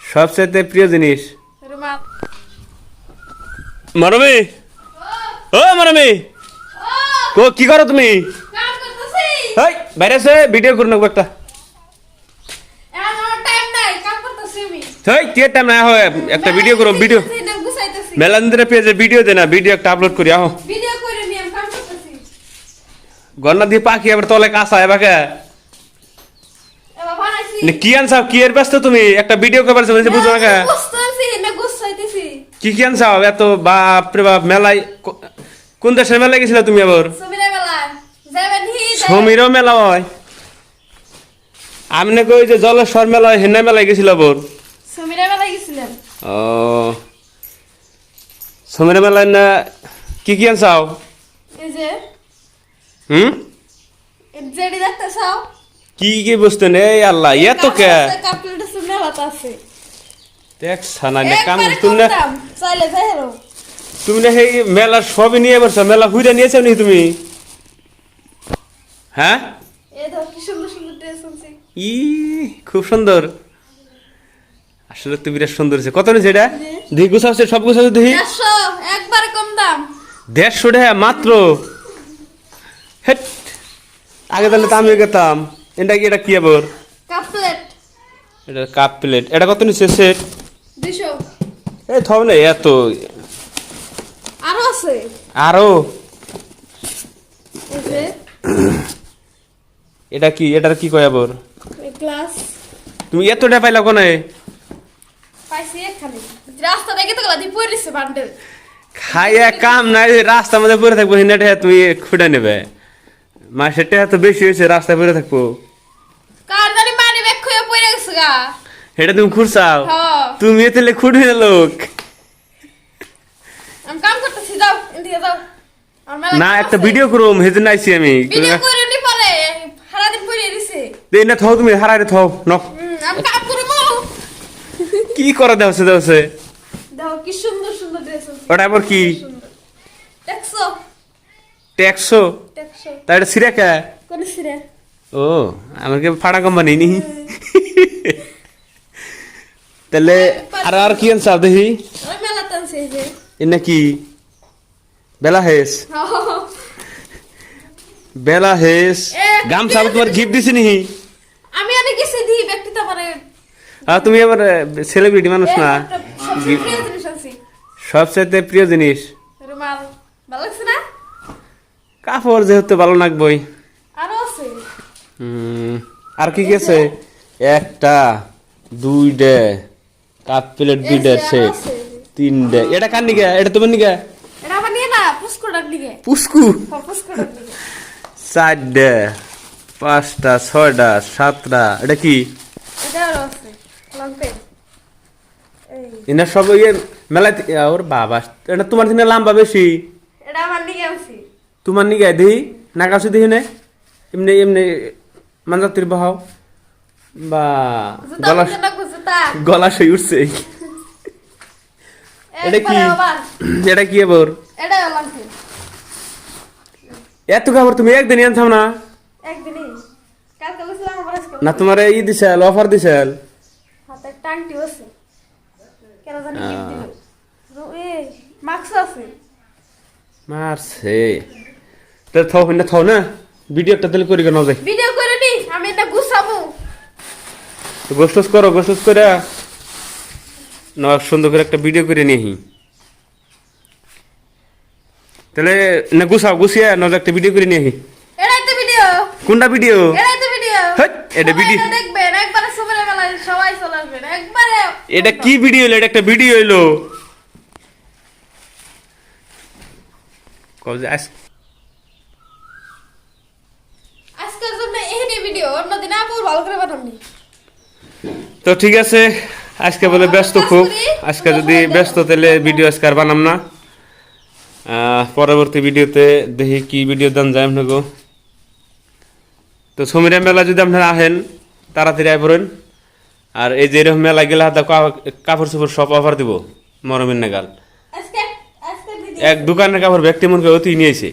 সবচেয়ে প্রিয় জিনিস মারমি! ও মারমি! কো কি করো তুমি? হেই বাইরে এসে ভিডিও করে নেব একটা। হেই কে টাইম না হয় একটা ভিডিও করো ভিডিও গুছাইতেছি। মেলা দিনের পেজে ভিডিও দে না ভিডিও একটা আপলোড করি আহ। গন্না দিয়ে পাখি আবার তলে কাঁচা এবাকে। কি আনছাও? কি এর ব্যস্ত তুমি? একটা ভিডিও করবার বলছে বুঝো না কে? গুছতেছি না গুছাইতেছি কি কি আনছাও? এত বাপ রে বাপ মেলাই কোন দেশের মেলায় গেছিলে তুমি আবার? সমীরও মেলা হয়। আমি নাকি ওই যে জলেশ্বর মেলা হয় হেনা মেলায় গেছিল আবার? ও। সমীর মেলায় না কি কি আনছাও? এই যে হুম? কি কি বুঝতে নেই আল্লাহ এত কে? কাপড়টা শুনে মেলাতে দেখ সানা নে কাম তুমি না তুমি না সেই মেলার সবই নিয়ে বসছো মেলা ঘুরে নিয়েছো নি তুমি? হ্যাঁ? কি ই খুব সুন্দর। আসলে তো বিরাট সুন্দর হয়েছে। কত নিয়েছে এটা? দেখি গুছাচ্ছে সব গুছাচ্ছে দেখি। একবারে কম দাম। দেড়শো টাকা মাত্র। হেট। আগে তাহলে তো আমি গেতাম। এটা কি এটা কি আবার? Cup plate. এটা কাপ প্লেট। এটা কত নিচ্ছে সেট? দুশো এই থব না এত। আরও আছে। আরও? এটা কি এটার কি কয় আবার? গ্লাস তুমি এতটা পাইলা কোনে? পাইছি এখানে রাস্তা দেখে তো গলা দিয়ে পড়েছে বান্ডেল। খাইয়া কাম নাই রাস্তার মধ্যে পড়ে থাকব হিনাটা তুমি খুঁড়ে নেবে। মাসের টাকা তো বেশি হয়েছে রাস্তায় পড়ে থাকব কার জানি মানি ব্যাগ খুঁয়ে পড়ে গেছে গা এটা তুমি হ্যাঁ তুমি তাহলে খুঁড়ে লোক। আমি কাম করতেছি যাও এদিকে যাও। না একটা ভিডিও করো সেদিন আইছি আমি। ভিডিও করে নি পরে? সারাদিন পড়ে দিছে। এই না থাও তুমি হারারে থাও ন। আমি কাম করব। কি করে দেওছে দেওছে দেখো কি সুন্দর সুন্দর ড্রেস ওটা আবার কি? ট্যাক্সো তা এটা কোন সিরে ও আমাকে ফাড়া কোম্পানি নি। তাহলে আর আর কি আনছাও দেখি? ওই মেলাতে আনছে এই যে এ নাকি বেলা হেস বেলা হেস এ, গামছা তোমার গিফট দিছি নি আমি অনেক কিছু দিই ব্যক্তি তো মানে আর তুমি আবার সেলিব্রিটি মানুষ না। সবচেয়ে প্রিয় জিনিস প্রিয় জিনিস? রুমাল। ভালো লাগছে না? কাপড় যেহেতু ভালো লাগবই। আরও আছে। হুম, আর কি কি আছে? একটা দুইটা কাপ প্লেট দুইটা সেট আছে। তিনটা। এটা কার নিকে এটা তোমার নিকে এটা আমার নিয়ে না পুস্কু পুষ্করার দিকে চারটা পাঁচটা ছয়টা সাতটা। এটা কি? আছে এনার সব ইয়ে মেলায় ওর বাবা এটা তোমার দিনে লম্বা বেশি? এটা আমার নিয়ে আনছি। তোমার নিকে দেখি। নাকাশি দেখি নে। এমনি এমনি মানজাতির বহাও। বা গলা গলা সেই উঠছে। এটা কি? এটা কি এবার এত খাবার তুমি একদিন আনছাম না? না তোমার ই দিছাল অফার দিছাল। মারছে। তো থাও না থাও না? ভিডিও একটা দিলে করি কেন ভিডিও করে নি আমি এটা গুছাবো। তো গোসটোস করো গোসটোস করে না সুন্দর করে একটা ভিডিও করে নিহি তাহলে না গুছাও গুছিয়ে না একটা ভিডিও করে তো ভিডিও কোনটা ভিডিও এটাই তো ভিডিও এটা video। দেখবেন একবারে সুপারে মেলায় সবাই চলে আসবেন একবারে এটা কি ভিডিও হলো? এটা একটা ভিডিও হইল কবে আজ আজকের জন্য এখানে ভিডিও অন্যদিন ভালো করে বানাবনি তো ঠিক আছে আজকে বলে ব্যস্ত খুব। আজকে যদি ব্যস্ত তাহলে ভিডিও আজকে আর বানাম না। পরবর্তী ভিডিওতে দেখি কি ভিডিও দান যায় আপনাকে। তো সমীরা মেলা যদি আপনারা আহেন তাড়াতাড়ি আয় পড়েন। আর এই যে এরকম মেলা গেলে হাতে কাপড় চোপড় সব অফার দিব মরমের নাগাল। এক দোকানের কাপড় ব্যক্তি মন করে অতি নিয়েছে।